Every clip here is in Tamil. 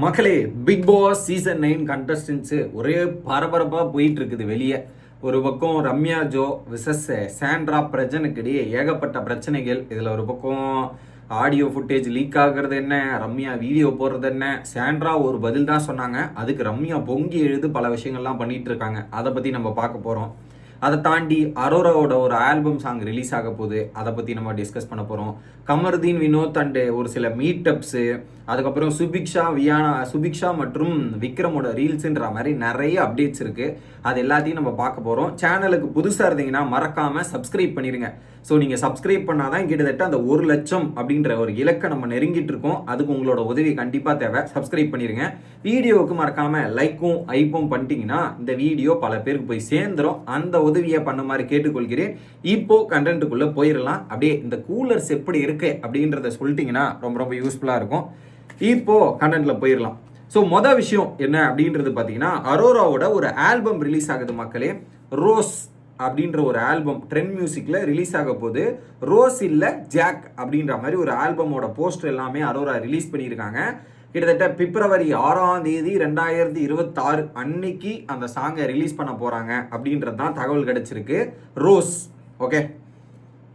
மக்களே Bigg Boss season nine contestants ஒரே பரபரப்பாக போயிட்டு இருக்குது வெளியே. ஒரு பக்கம் ரம்யா ஜோ விசஸ் சாண்ட்ரா பிரஜனுக்கு இடையே ஏகப்பட்ட பிரச்சனைகள். இதில் ஒரு பக்கம் ஆடியோ ஃபுட்டேஜ் லீக் ஆகுறது என்ன? ரம்யா வீடியோ போடுறது என்ன? சாண்ட்ரா ஒரு பதில் தான் சொன்னாங்க. அதுக்கு ரம்யா பொங்கி எழுது பல விஷயங்கள்லாம் பண்ணிகிட்டு இருக்காங்க அதை பற்றி நம்ம பார்க்க போகிறோம் அதை தாண்டி அரோராவோட ஒரு ஆல்பம் சாங் ரிலீஸ் ஆக போகுது. அதை பற்றி நம்ம டிஸ்கஸ் பண்ண போகிறோம் கமருதீன் வினோத் அண்டு ஒரு சில மீட்டப்ஸு அதுக்கப்புறம் சுபிக்ஷா வியானா சுபிக்ஷா மற்றும் விக்ரமோட ரீல்ஸுன்ற மாதிரி நிறைய அப்டேட்ஸ் இருக்குது அது எல்லாத்தையும் நம்ம பார்க்க போகிறோம் சேனலுக்கு புதுசாக இருந்தீங்கன்னா மறக்காமல் சப்ஸ்கிரைப் பண்ணிடுங்க ஸோ நீங்கள் சப்ஸ்கிரைப் பண்ணாதான் கிட்டத்தட்ட அந்த ஒரு லட்சம் அப்படின்ற ஒரு இலக்கை நம்ம நெருங்கிட்டு இருக்கோம். அதுக்கு உங்களோட உதவி கண்டிப்பாக தேவை. சப்ஸ்கிரைப் பண்ணிடுங்க வீடியோவுக்கு மறக்காமல் லைக்கும் ஐப்பும் பண்ணிட்டீங்கன்னா இந்த வீடியோ பல பேருக்கு போய் சேர்ந்துரும். அந்த உதவியை பண்ண மாதிரி கேட்டுக்கொள்கிறேன். இப்போ கண்டென்ட்டுக்குள்ளே போயிடலாம் அப்படியே இந்த கூலர்ஸ் எப்படி இருக்குது அப்படின்றத சொல்லிட்டிங்கன்னா ரொம்ப ரொம்ப யூஸ்ஃபுல்லாக இருக்கும். இப்போ கண்டென்ட்டில் போயிடலாம் ஸோ மொதல் விஷயம் என்ன அப்படின்றது பார்த்தீங்கன்னா அரோராவோட ஒரு ஆல்பம் ரிலீஸ் ஆகுது மக்களே. ரோஸ் அப்படின்ற ஒரு ஆல்பம் ட்ரெண்ட் மியூசிக்கில் ரிலீஸ் ஆக போது ரோஸ் இல்லை ஜாக் அப்படின்ற மாதிரி ஒரு ஆல்பமோட போஸ்டர் எல்லாமே அரோரா ரிலீஸ் பண்ணியிருக்காங்க. கிட்டத்தட்ட பிப்ரவரி ஆறாம் தேதி ரெண்டாயிரத்தி இருபத்தாறு அன்னைக்கு அந்த சாங்கை ரிலீஸ் பண்ண போகிறாங்க அப்படின்றது தான் தகவல் கிடச்சிருக்கு. ரோஸ் ஓகே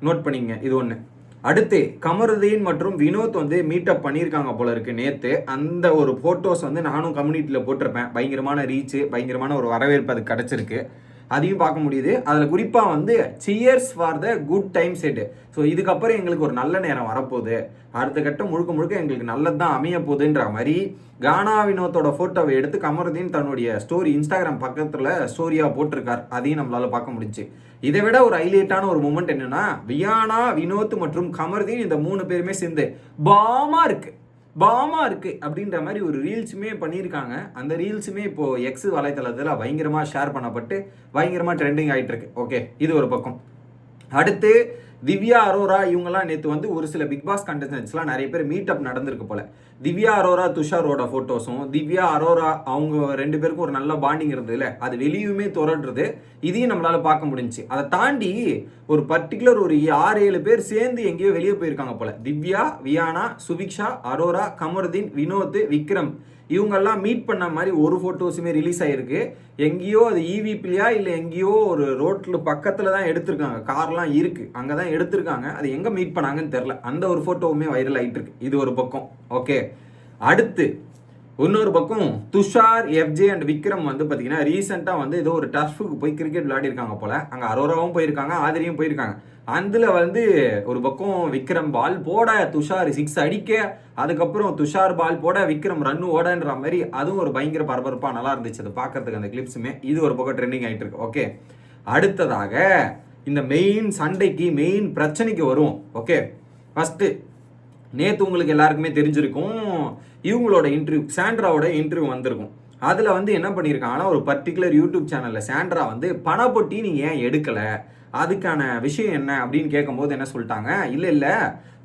நோட் பண்ணிங்க இது ஒன்று அடுத்து கமருதீன் மற்றும் வினோத் வந்து மீட்டப் பண்ணியிருக்காங்க போல இருக்கு நேற்று அந்த ஒரு ஃபோட்டோஸ் வந்து நானும் கம்யூனிட்டியில் போட்டிருப்பேன். பயங்கரமான ரீச்சு பயங்கரமான ஒரு வரவேற்பு அது கிடச்சிருக்கு. அதையும் பார்க்க முடியுது. அதில் குறிப்பாக வந்து cheers for the good time set so இதுக்கப்புறம் எங்களுக்கு ஒரு நல்ல நேரம் வரப்போகுது. அடுத்த கட்டம் முழுக்க முழுக்க எங்களுக்கு நல்லது தான் அமைய போகுதுன்ற மாதிரி கானா வினோத்தோட ஃபோட்டோவை எடுத்து கமருதீன் தன்னுடைய ஸ்டோரி இன்ஸ்டாகிராம் பக்கத்தில் ஸ்டோரியாக போட்டிருக்கார். அதையும் நம்மளால் பார்க்க முடிஞ்சு. இதை விட ஒரு ஹைலைட்டான ஒரு மூமெண்ட் என்னன்னா வியானா வினோத் மற்றும் கமருதீன் இந்த மூணு பேருமே சேர்ந்து பாமா இருக்கு. பாமா இருக்கு அப்படின்ற மாதிரி ஒரு ரீல்ஸுமே பண்ணியிருக்காங்க. அந்த ரீல்ஸுமே இப்போ எக்ஸ் வலைத்தளத்தில் பயங்கரமாக ஷேர் பண்ணப்பட்டு பயங்கரமாக ட்ரெண்டிங் ஆயிட்டு இருக்கு. ஓகே இது ஒரு பக்கம். அடுத்து திவ்யா அரோரா இவங்கெல்லாம் நேற்று வந்து ஒரு சில பிக் பாஸ் கண்டஸ்டன்ஸ்லாம் நிறைய பேர் மீட் அப் நடந்திருக்கு போல. திவ்யா அரோரா துஷாரோட ஃபோட்டோஸும் திவ்யா அரோரா அவங்க ரெண்டு பேருக்கும் ஒரு நல்ல பாண்டிங் இருந்ததுல. அது வெளியுமே துரடுறது இதையும் நம்மளால பார்க்க முடிஞ்சுச்சு. அதை தாண்டி ஒரு பர்டிகுலர் ஒரு ஆறு ஏழு பேர் சேர்ந்து எங்கேயோ வெளியே போயிருக்காங்க போல. திவ்யா வியானா சுபிக்ஷா அரோரா கமருதீன் வினோத் விக்ரம். இவங்கெல்லாம் மீட் பண்ண மாதிரி ஒரு ஃபோட்டோஸுமே ரிலீஸ் ஆகிருக்கு எங்கேயோ அது இவிபிலியா இல்லை எங்கேயோ ஒரு ரோட்டில் பக்கத்தில் தான் எடுத்திருக்காங்க. கார்லாம் இருக்குது அங்கே தான் எடுத்திருக்காங்க. அது எங்கே மீட் பண்ணாங்கன்னு தெரில அந்த ஒரு ஃபோட்டோவுமே வைரல் ஆகிட்டு இருக்கு இது ஒரு பக்கம். ஓகே அடுத்து இன்னொரு பக்கம் துஷார் எஃப்ஜே அண்ட் விக்ரம் வந்து பார்த்தீங்கன்னா ரீசெண்டாக வந்து ஏதோ ஒரு டர்ஃபுக்கு போய் கிரிக்கெட் விளையாடிருக்காங்க போல். அங்கே அரோராவும் போயிருக்காங்க ஆதிரியும் போயிருக்காங்க. அதில் வந்து ஒரு பக்கம் விக்ரம் பால் போட துஷார் சிக்ஸ் அடிக்க அதுக்கப்புறம் துஷார் பால் போட விக்ரம் ரன் ஓடன்ற மாதிரி அதுவும் ஒரு பயங்கர பரபரப்பாக நல்லா இருந்துச்சு. அதை பார்க்கறதுக்கு அந்த கிளிப்ஸுமே இது ஒரு பக்கம் ட்ரெண்டிங் ஆகிட்டு இருக்கு. ஓகே அடுத்ததாக இந்த மெயின் சண்டைக்கு மெயின் பிரச்சனைக்கு வரும் ஓகே ஃபஸ்ட்டு நேற்று உங்களுக்கு எல்லாருக்குமே தெரிஞ்சிருக்கும். இவங்களோட இன்டர்வியூ சாண்ட்ராவோட இன்டர்வியூ வந்திருக்கும். அதில் வந்து என்ன பண்ணியிருக்காங்கன்னா ஒரு பர்டிகுலர் யூடியூப் சேனலில் சாண்ட்ரா வந்து பணப்பொட்டி நீங்கள் ஏன் எடுக்கலை? அதுக்கான விஷயம் என்ன? அப்படின்னு கேட்கும்போது என்ன சொல்லிட்டாங்க? இல்லை இல்லை.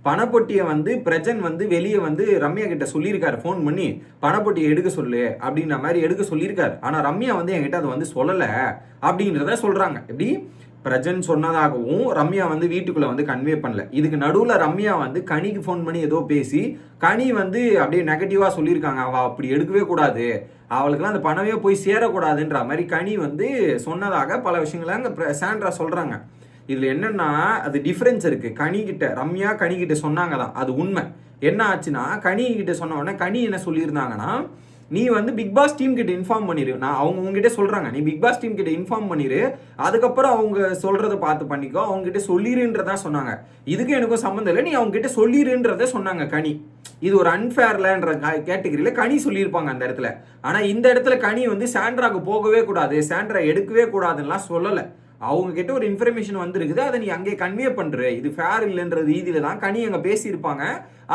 பணப்பொட்டியை வந்து பிரஜன் வந்து வெளியே வந்து ரம்யா கிட்ட சொல்லியிருக்காரு. ஃபோன் பண்ணி பணப்பொட்டியை எடுக்க சொல்லு. அப்படின்ற மாதிரி எடுக்க சொல்லியிருக்காரு. ஆனால் ரம்யா வந்து என்கிட்ட அதை வந்து சொல்லலை. அப்படின்றத சொல்கிறாங்க எப்படி? பிரஜன் சொன்னதாகவும் ரம்யா வந்து வீட்டுக்குள்ளே வந்து கன்வே பண்ணல. இதுக்கு நடுவில் ரம்யா வந்து கனிக்கு ஃபோன் பண்ணி ஏதோ பேசி கனி வந்து அப்படியே நெகட்டிவாக சொல்லியிருக்காங்க. அவள் அப்படி எடுக்கவே கூடாது. அவளுக்குலாம் அந்த பணமே போய் சேரக்கூடாதுன்ற மாதிரி கனி வந்து சொன்னதாக பல விஷயங்களை அங்கே சாண்ட்ரா சொல்கிறாங்க இதில் என்னென்னா அது டிஃப்ரென்ஸ் இருக்குது கனிக்கிட்ட ரம்யா கனிக்கிட்ட சொன்னாங்க தான் அது உண்மை. என்ன ஆச்சுன்னா கனி கிட்ட சொன்ன உடனே கனி என்ன சொல்லியிருந்தாங்கன்னா நீ வந்து பிக் பாஸ் டீம் கிட்ட இன்ஃபார்ம் பண்ணிரு. நான் அவங்க உங்ககிட்ட சொல்றாங்க. நீ பிக் பாஸ் டீம் கிட்ட இன்ஃபார்ம் பண்ணிரு. அதுக்கப்புறம் அவங்க சொல்றத பார்த்து பண்ணிக்கோ. அவங்க கிட்ட சொல்லிருன்றதா சொன்னாங்க. இதுக்கு எனக்கும் சம்மந்தம் இல்லை. நீ அவங்க கிட்ட சொல்லிருன்றத சொன்னாங்க கனி. இது ஒரு அன்ஃபேர்லன்ற கேட்டகரியில கனி சொல்லியிருப்பாங்க அந்த இடத்துல. ஆனா இந்த இடத்துல கனி வந்து சாண்ட்ராக்கு போகவே கூடாது. சாண்ட்ரா எடுக்கவே கூடாதுன்னெலாம் சொல்லலை. அவங்க கிட்ட ஒரு இன்ஃபர்மேஷன் வந்திருக்குது. அதை நீ அங்கே கன்வே பண்ணுற இது ஃபேர் இல்லைன்ற ரீதியில தான் கனி அங்கே பேசியிருப்பாங்க.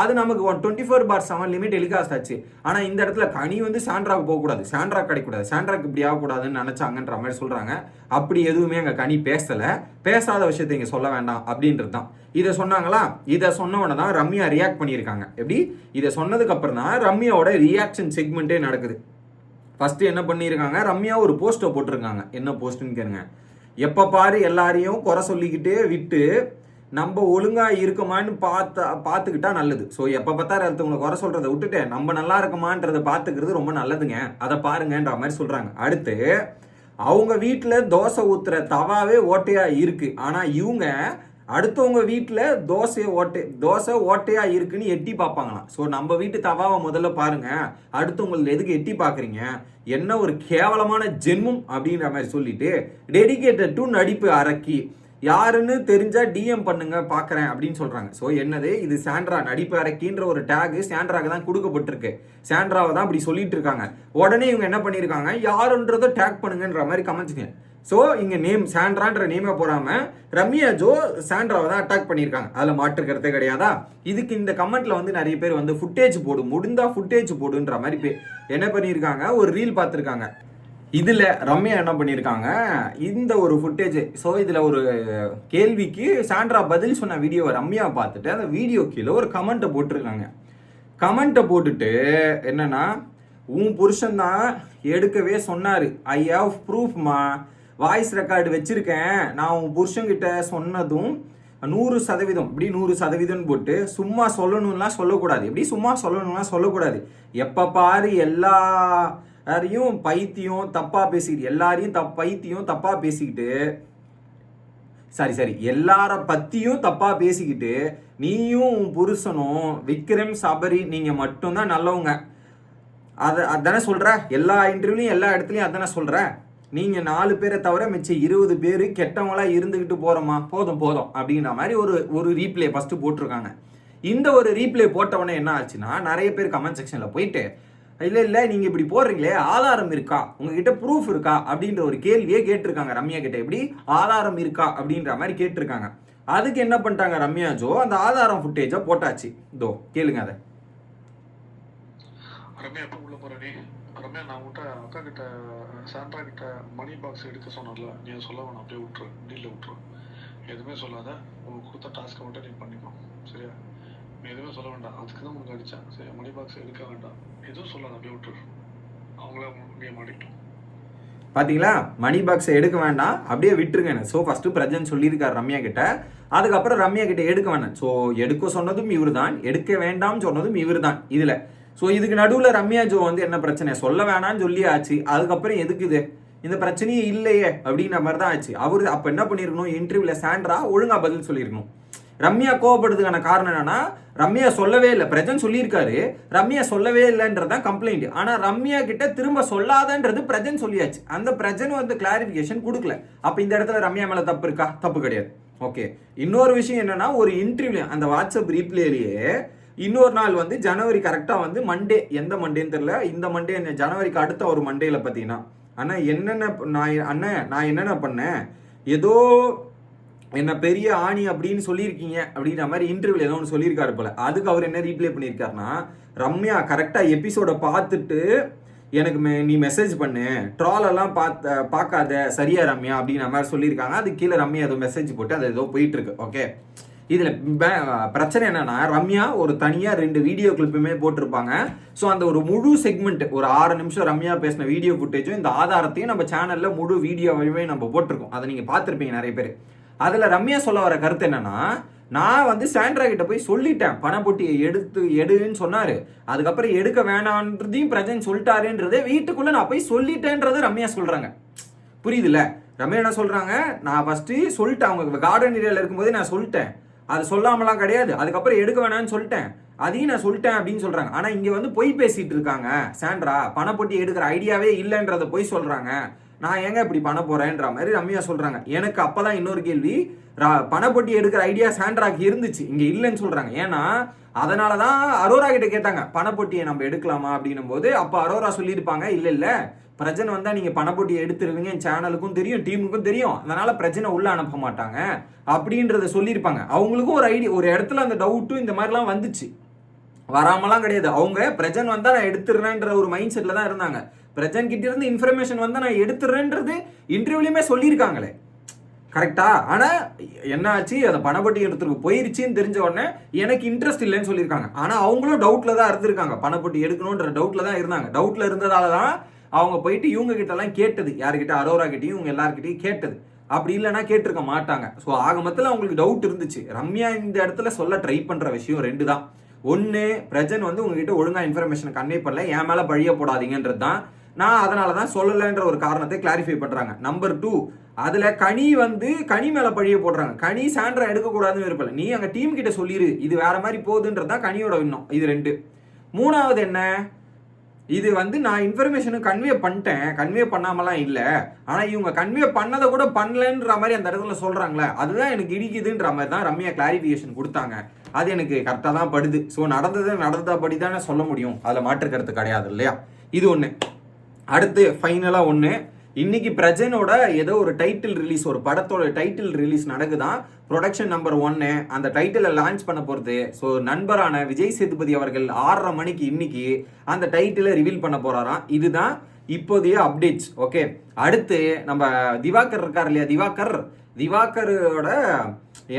அது நமக்கு on twenty four bar seven limit telecast ஆச்சு. ஆனால் இந்த இடத்துல கனி வந்து சாண்ட்ராக் போகக்கூடாது. சாண்ட்ரா கிடைக்கூடாது சாண்ட்ராக்கு இப்படி ஆகக்கூடாதுன்னு நினச்சாங்கன்ற மாதிரி சொல்கிறாங்க அப்படி எதுவுமே அங்கே கனி பேசலை. பேசாத விஷயத்தை இங்கே சொல்ல வேண்டாம் அப்படின்றது தான். இதை சொன்னாங்களா? இதை சொன்னவன தான் ரம்யா ரியாக்ட் பண்ணியிருக்காங்க. எப்படி? இதை சொன்னதுக்கப்புறம் தான் ரம்யாவோட ரியாக்ஷன் செக்மெண்ட்டே நடக்குது. ஃபஸ்ட்டு என்ன பண்ணியிருக்காங்க? ரம்யா ஒரு போஸ்ட்டை போட்டிருக்காங்க. என்ன போஸ்ட்டுன்னு கேளுங்க. எப்போ பாரு எல்லாரையும் குறை சொல்லிக்கிட்டே விட்டு நம்ம ஒழுங்காக இருக்குமான்னு பார்த்தா பார்த்துக்கிட்டா நல்லது. ஸோ எப்போ பார்த்தா அடுத்தவங்களை குறை சொல்கிறத விட்டுட்டு நம்ம நல்லா இருக்குமான்றதை பார்த்துக்கிறது ரொம்ப நல்லதுங்க. அதை பாருங்கன்ற மாதிரி சொல்கிறாங்க அடுத்து அவங்க வீட்டில் தோசை ஊற்றுற தவாவே ஓட்டையாக இருக்கு. ஆனால் இவங்க அடுத்தவங்க வீட்டில் தோசை ஓட்டை தோசை ஓட்டையாக இருக்குன்னு எட்டி பார்ப்பாங்களாம். ஸோ நம்ம வீட்டு தவாவை முதல்ல பாருங்கள் அடுத்தவங்களுக்கு எதுக்கு எட்டி பார்க்குறீங்க? என்ன ஒரு கேவலமான ஜென்மம் அப்படின்ற மாதிரி சொல்லிட்டு டெடிகேட்டட் டு நடிப்பு அரக்கி. யாருன்னு தெரிஞ்சா டிஎம் பண்ணுங்க பார்க்குறேன் அப்படின்னு சொல்கிறாங்க ஸோ என்னது? இது சாண்ட்ரா நடிப்பு அரக்கின்ற ஒரு டேகு சாண்ட்ராக்கு தான் கொடுக்கப்பட்டிருக்கு. சாண்ட்ராவை தான் அப்படி சொல்லிட்டு இருக்காங்க. உடனே இவங்க என்ன பண்ணியிருக்காங்க? யாருன்றதை டேக் பண்ணுங்கன்ற மாதிரி கமெண்ட்ஸுங்க ஸோ இங்கே நேம் சாண்ட்ரான்ற நேமே போடாமல் ரம்யா ஜோ சாண்ட்ராவை தான் அட்டாக் பண்ணியிருக்காங்க. அதில் மாற்றுக்கிறதே கிடையாதா? இதுக்கு இந்த கமெண்ட்டில் வந்து நிறைய பேர் வந்து ஃபுட்டேஜ் போடு முடிந்தா ஃபுட்டேஜ் போடுன்ற மாதிரி பே என்ன பண்ணியிருக்காங்க? ஒரு ரீல் பார்த்துருக்காங்க. இதில் ரம்யா என்ன பண்ணியிருக்காங்க? இந்த ஒரு ஃபுட்டேஜ் ஸோ இதில் ஒரு கேள்விக்கு சாண்ட்ரா பதில் சொன்ன வீடியோவை ரம்யா பார்த்துட்டு அந்த வீடியோ கீழே ஒரு கமெண்ட்டை போட்டிருக்காங்க. கமெண்ட்டை போட்டுட்டு என்னென்னா உன் புருஷன் தான் எடுக்கவே சொன்னார். ஐ ஹாவ் ப்ரூஃப்மா வாய்ஸ் ரெக்கார்டு வச்சிருக்கேன். நான் உன் புருஷன்கிட்ட சொன்னதும் நூறு சதவீதம் இப்படி நூறு சதவீதம்னு போட்டு சும்மா சொல்லணும்லாம் சொல்லக்கூடாது. எப்படி சும்மா சொல்லணும்லாம் சொல்லக்கூடாது. எப்போ பாரு எல்லாரையும் பைத்தியம் தப்பாக பேசிக்கிட்டு எல்லாரையும் தப் பைத்தியம் தப்பாக பேசிக்கிட்டு சரி சரி எல்லார பற்றியும் தப்பாக பேசிக்கிட்டு நீயும் உன் புருஷனும் விக்ரம் சபரி நீங்கள் மட்டும்தான் நல்லவங்க. அதை அதானே சொல்கிற எல்லா இன்டர்வியூலையும் எல்லா இடத்துலையும் அதானே சொல்கிறேன் நீங்கள் நாலு பேரை தவிர மிச்சம் இருபது பேர் கெட்டவங்களா இருந்துக்கிட்டு போகிறோமா போதும் போதும். அப்படின்ற மாதிரி ஒரு ஒரு ரீப்ளே ஃபஸ்ட்டு போட்டிருக்காங்க. இந்த ஒரு ரீப்ளே போட்டவொடனே என்ன ஆச்சுன்னா நிறைய பேர் கமெண்ட் செக்ஷனில் போயிட்டு இல்லை இல்லை நீங்கள் இப்படி போடுறீங்களே ஆதாரம் இருக்கா? உங்ககிட்ட ப்ரூஃப் இருக்கா? அப்படின்ற ஒரு கேள்வியே கேட்டிருக்காங்க ரம்யா கிட்ட. எப்படி? ஆதாரம் இருக்கா? அப்படின்ற மாதிரி கேட்டிருக்காங்க. அதுக்கு என்ன பண்ணிட்டாங்க ரம்யா ஜோ அந்த ஆதாரம் ஃபுட்டேஜை போட்டாச்சு. இதோ கேளுங்க அதை. ரம்யா உள்ள போகிறேன் ரம்யா நான் உன்கிட்ட அக்கா கிட்ட சாண்ட்ரா கிட்ட மணி பாக்ஸ் எடுக்க சொன்னல நீ சொல்ல வேணாம் அப்படியே விட்டுரு டீலில் விட்டுரு. எதுவுமே சொல்லாத உனக்கு கொடுத்த டாஸ்க்கை மட்டும் நீ பண்ணிக்கோ சரியா? நீ எதுவுமே சொல்ல வேண்டாம். அதுக்கு தான் உனக்கு அடித்தேன் சரி மணி பாக்ஸ் எடுக்க வேண்டாம். எதுவும் சொல்லாத அப்படியே விட்டுரு. அவங்களே நீ மாட்டிக்கிட்டோம். பார்த்தீங்களா மணி பாக்ஸை எடுக்க வேண்டாம். அப்படியே விட்டுருங்க ஸோ ஃபஸ்ட்டு பிரஜன் சொல்லியிருக்காரு ரம்யா கிட்ட. அதுக்கப்புறம் ரம்யா கிட்ட எடுக்க வேண்டாம். ஸோ எடுக்க சொன்னதும் இவர் தான் எடுக்க வேண்டாம்னு சொன்னதும் இவர் தான் இதில் ஸோ இதுக்கு நடுவில் ரம்யா ஜோ வந்து என்ன பிரச்சனை? சொல்ல வேணாம்னு சொல்லி ஆச்சு அதுக்கப்புறம் எதுக்கு இது? இந்த பிரச்சனையே இல்லையே அப்படின்ற மாதிரி தான் ஆச்சு. அவர் அப்போ என்ன பண்ணியிருக்கணும் இன்டர்வியூவில் சாண்ட்ரா ஒழுங்கா பதில் சொல்லியிருக்கணும் ரம்யா கோவப்படுறதுக்கான காரணம் என்னன்னா ரம்யா சொல்லவே இல்லை. பிரஜன் சொல்லியிருக்காரு. ரம்யா சொல்லவே இல்லைன்றதான் கம்ப்ளைண்ட் ஆனால் ரம்யா கிட்ட திரும்ப சொல்லாதன்றது பிரஜன் சொல்லியாச்சு. அந்த பிரஜன் வந்து கிளாரிஃபிகேஷன் கொடுக்கல. அப்போ இந்த இடத்துல ரம்யா மேலே தப்பு இருக்கா? தப்பு கிடையாது. ஓகே இன்னொரு விஷயம் என்னன்னா ஒரு இன்டர்வியூ அந்த வாட்ஸ்அப் ரீப்ளேலேயே இன்னொரு நாள் வந்து ஜனவரி கரெக்டாக வந்து மண்டே எந்த மண்டேன்னு தெரில இந்த மண்டே ஜனவரிக்கு அடுத்த ஒரு மண்டேல பார்த்தீங்கன்னா அண்ணா என்னென்ன நான் அண்ணன் நான் என்னென்ன பண்ணேன்? ஏதோ என்ன பெரிய ஆணி அப்படின்னு சொல்லியிருக்கீங்க அப்படின்ற மாதிரி இன்டர்வியூல ஏதோ ஒன்று சொல்லியிருக்காரு போல. அதுக்கு அவர் என்ன ரீப்ளே பண்ணியிருக்காருன்னா ரம்யா கரெக்டாக எபிசோடை பார்த்துட்டு எனக்கு மெ- நீ மெசேஜ் பண்ணு. ட்ராலெல்லாம் பார்த்த பார்க்காத. சரியா ரம்யா? அப்படின்ற மாதிரி சொல்லியிருக்காங்க. அது கீழே ரம்யா ஏதோ மெசேஜ் போட்டு அது ஏதோ போயிட்டுருக்கு ஓகே இதில் பிரச்சனை என்னன்னா ரம்யா ஒரு தனியாக ரெண்டு வீடியோ கிளிப்புமே போட்டிருப்பாங்க. ஸோ அந்த ஒரு முழு செக்மெண்ட் ஒரு ஆறு நிமிஷம் ரம்யா பேசின வீடியோ ஃபுட்டேஜும் இந்த ஆதாரத்தையும் நம்ம சேனலில் முழு வீடியோவையுமே நம்ம போட்டிருக்கோம். அதை நீங்கள் பார்த்துருப்பீங்க நிறைய பேர். அதில் ரம்யா சொல்ல வர கருத்து என்னன்னா நான் வந்து சாண்ட்ரா கிட்ட போய் சொல்லிட்டேன். பணப்பொட்டியை எடுத்து எடுன்னு சொன்னார். அதுக்கப்புறம் எடுக்க வேணான்றதையும் பிரஜன் சொல்லிட்டாருன்றதே வீட்டுக்குள்ளே நான் போய் சொல்லிட்டேன்றதை ரம்யா சொல்கிறாங்க புரியுதுல்ல? ரம்யா என்ன சொல்கிறாங்க நான் ஃபஸ்ட்டு சொல்லிட்டேன். அவங்க கார்டன் ஏரியாவில் இருக்கும்போதே நான் சொல்லிட்டேன். அது சொல்லாமலாம் கிடையாது. அதுக்கப்புறம் எடுக்க வேணாம்னு சொல்லிட்டேன். அதையும் நான் சொல்லிட்டேன் அப்படின்னு சொல்றாங்க. ஆனா இங்க வந்து பொய் பேசிட்டு இருக்காங்க. சாண்ட்ரா பணப்பொட்டி எடுக்கிற ஐடியாவே இல்லைன்றத பொய் சொல்றாங்க. நான் ஏங்க இப்படி பண்ண போறேன்ற மாதிரி ரம்யா சொல்றாங்க. எனக்கு அப்பதான் இன்னொரு கேள்வி ரா- பணப்பொட்டி எடுக்கிற ஐடியா சாண்ட்ராக்கு இருந்துச்சு. இங்க இல்லைன்னு சொல்றாங்க. ஏன்னா அதனால தான் அரோரா கிட்ட கேட்டாங்க பணப்பொட்டியை நம்ம எடுக்கலாமா? அப்படின்னும் போது அப்போ அரோரா சொல்லியிருப்பாங்க இல்லை இல்லை. பிரஜன் வந்தால் நீங்கள் பணப்பொட்டியை எடுத்துருவீங்க. என் சேனலுக்கும் தெரியும் டீமுக்கும் தெரியும். அதனால் பிரச்சனை உள்ளே அனுப்ப மாட்டாங்க. அப்படின்றத சொல்லியிருப்பாங்க. அவங்களுக்கும் ஒரு ஐடியா ஒரு இடத்துல அந்த டவுட்டும் இந்த மாதிரிலாம் வந்துச்சு. வராமலாம் கிடையாது. அவங்க பிரஜன் வந்தால் நான் எடுத்துடுறேன்ற ஒரு மைண்ட் செட்டில் தான் இருந்தாங்க. பிரஜன் கிட்டேருந்து இன்ஃபர்மேஷன் வந்தால் நான் எடுத்துடுறேன்றது இன்டர்வியூலையுமே சொல்லியிருக்காங்களே. கரெக்டா? ஆனால் என்ன ஆச்சு அதை பணப்பட்டி எடுத்துருக்கு போயிருச்சுன்னு தெரிஞ்ச உடனே எனக்கு இன்ட்ரெஸ்ட் இல்லைன்னு சொல்லியிருக்காங்க. ஆனால் அவங்களும் டவுட்டில் தான் இருந்திருக்காங்க. பணப்பட்டி எடுக்கணுன்ற டவுட்டில் தான் இருந்தாங்க. டவுட்டில் இருந்ததால தான் அவங்க போயிட்டு இவங்க கிட்டலாம் கேட்டது. யாருக்கிட்ட அரோரா கிட்டையும் இவங்க எல்லார்கிட்டயும் கேட்டது. அப்படி இல்லைன்னா கேட்டிருக்க மாட்டாங்க. ஸோ ஆக மொத்தத்தில் அவங்களுக்கு டவுட் இருந்துச்சு. ரம்யா இந்த இடத்துல சொல்ல ட்ரை பண்ணுற விஷயம் ரெண்டு தான். ஒன்று பிரஜன் வந்து உங்ககிட்ட ஒழுங்காக இன்ஃபர்மேஷன் கன்வே பண்ணல. என் மேலே பழிய போடாதீங்கன்றது தான். நான் அதனால தான் சொல்லலைன்ற ஒரு காரணத்தை கிளாரிஃபை பண்ணுறாங்க நம்பர் டூ அதில் கனி வந்து கனி மேலே பழிய போடுறாங்க. கனி சாண்ட்ரா எடுக்கக்கூடாதுன்னு விருப்பம் நீ அங்கே டீம் கிட்ட சொல்லிடு இது வேற மாதிரி போகுதுன்றது தான் கனியோட விண்ணம் இது ரெண்டு. மூணாவது என்ன? இது வந்து நான் இன்ஃபர்மேஷனு கன்வே பண்ணிட்டேன். கன்வே பண்ணாமலாம் இல்லை. ஆனால் இவங்க கன்வே பண்ணதை கூட பண்ணலன்ற மாதிரி அந்த இடத்துல சொல்கிறாங்களே அதுதான் எனக்கு இடிக்குதுன்ற மாதிரி தான் ரம்யா கிளாரிஃபிகேஷன் கொடுத்தாங்க. அது எனக்கு கரெக்டாக தான் படுது. ஸோ நடந்தது நடந்தபடி தானே சொல்ல முடியும். அதில் மாற்று கருத்து கிடையாது இல்லையா? இது ஒன்று அடுத்து ஃபைனலாக ஒன்று இன்னைக்கு பிரஜனோட ஏதோ ஒரு டைட்டில் ரிலீஸ் ஒரு படத்தோட டைட்டில் ரிலீஸ் நடக்குதான் ப்ரொடக்ஷன் நம்பர் ஒன்னு அந்த டைட்டிலை லான்ச் பண்ண போகிறது ஸோ நண்பரான விஜய் சேதுபதி அவர்கள் ஆறரை மணிக்கு இன்னைக்கு அந்த டைட்டிலை ரிவீல் பண்ண போகிறாராம் இதுதான் இப்போதைய அப்டேட்ஸ் ஓகே அடுத்து நம்ம திவாகர் இருக்கார் இல்லையா? திவாகர். திவாகரோட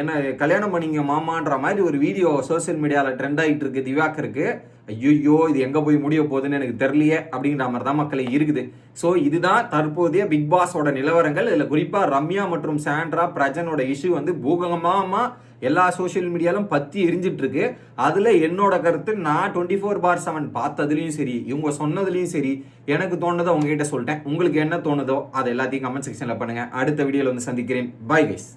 என்ன கல்யாணம் பண்ணிங்க மாமான்ற மாதிரி ஒரு வீடியோ சோஷியல் மீடியாவில் ட்ரெண்ட் ஆகிட்டு இருக்கு திவாகருக்கு ஐயோ இது எங்கே போய் முடிய போகுதுன்னு எனக்கு தெரியலையே அப்படிங்கிற மாதிரி தான் மக்கள் இருக்குது. ஸோ இதுதான் தற்போதைய பிக் பாஸோட நிலவரங்கள். இதில் குறிப்பாக ரம்யா மற்றும் சாண்ட்ரா பிரஜனோட இஷ்யூ வந்து பூகமாக எல்லா சோஷியல் மீடியாலும் பற்றி எரிஞ்சிட்ருக்கு அதில் என்னோட கருத்து நான் டுவெண்ட்டி ஃபோர் பார் செவன் பார்த்ததுலையும் சரி இவங்க சொன்னதுலையும் சரி எனக்கு தோணுதோ உங்ககிட்ட சொல்லிட்டேன். உங்களுக்கு என்ன தோணுதோ அதை எல்லாத்தையும் கமெண்ட் செக்ஷனில் பண்ணுங்கள் அடுத்த வீடியோவில் வந்து சந்திக்கிறேன். Bye guys